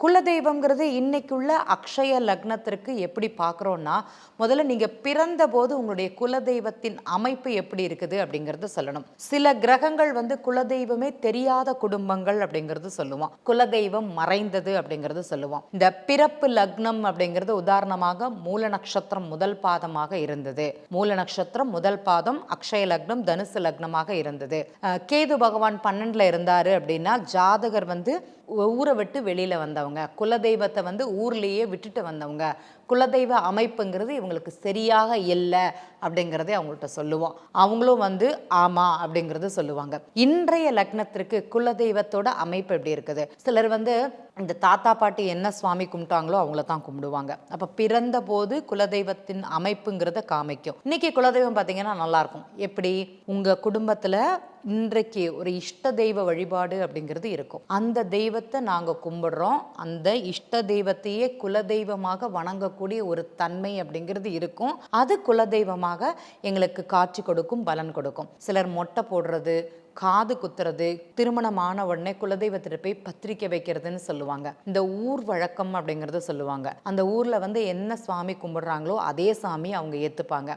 குலதெய்வம்ங்கிறது இன்னைக்குள்ள அக்ஷய லக்னத்திற்கு எப்படி பார்க்குறோன்னா முதல்ல நீங்கள் பிறந்த போது உங்களுடைய குலதெய்வத்தின் அமைப்பு எப்படி இருக்குது அப்படிங்கிறது சொல்லணும். சில கிரகங்கள் வந்து குலதெய்வமே தெரியாத குடும்பங்கள் அப்படிங்கிறது சொல்லுவோம் குலதெய்வம் மறைந்தது அப்படிங்கிறது சொல்லுவோம் இந்த பிறப்பு லக்னம் அப்படிங்கிறது உதாரணமாக மூல நட்சத்திரம் முதல் பாதமாக இருந்தது. மூல நட்சத்திரம் முதல் பாதம் அக்ஷய லக்னம் தனுசு லக்னமாக இருந்தது. அஹ் கேது பகவான் பன்னெண்டுல இருந்தாரு அப்படின்னா ஜாதகர் வந்து ஊரை விட்டு வெளியில வந்தவங்க குலதெய்வத்தை வந்து ஊர்லேயே விட்டுட்டு வந்தவங்க குலதெய்வ அமைப்புங்கிறது இவங்களுக்கு சரியாக இல்லை அப்படிங்கிறதே அவங்கள்ட்ட சொல்லுவோம். அவங்களும் வந்து ஆமா அப்படிங்கிறது சொல்லுவாங்க. இன்றைய லக்னத்திற்கு குலதெய்வத்தோட அமைப்பு எப்படி இருக்குது? சிலர் வந்து இந்த தாத்தா பாட்டி என்ன சுவாமி கும்பிட்டாங்களோ அவங்கள தான் கும்பிடுவாங்க. அப்போ பிறந்த போது குலதெய்வத்தின் அமைப்புங்கிறத காமிக்கும். இன்னைக்கு குலதெய்வம் பார்த்தீங்கன்னா நல்லா இருக்கும். எப்படி? உங்க குடும்பத்துல இன்றைக்கு ஒரு இஷ்ட தெய்வ வழிபாடு அப்படிங்கிறது இருக்கும். அந்த தெய்வத்தை நாங்கள் கும்பிடுறோம். அந்த இஷ்ட தெய்வத்தையே குலதெய்வமாக வணங்கக்கூடிய ஒரு தன்மை அப்படிங்கிறது இருக்கும். அது குலதெய்வமாக எங்களுக்கு காட்சி கொடுக்கும் பலன் கொடுக்கும். சிலர் மொட்டை போடுறது காது குத்துறது திருமணமான உடனே குலதெய்வத்திட்ட போய் பத்திரிக்கை வைக்கிறதுன்னு சொல்லுவாங்க. இந்த ஊர் வழக்கம் அப்படிங்கறத சொல்லுவாங்க. அந்த ஊர்ல வந்து என்ன சுவாமி கும்பிடுறாங்களோ அதே சாமி அவங்க ஏத்துப்பாங்க.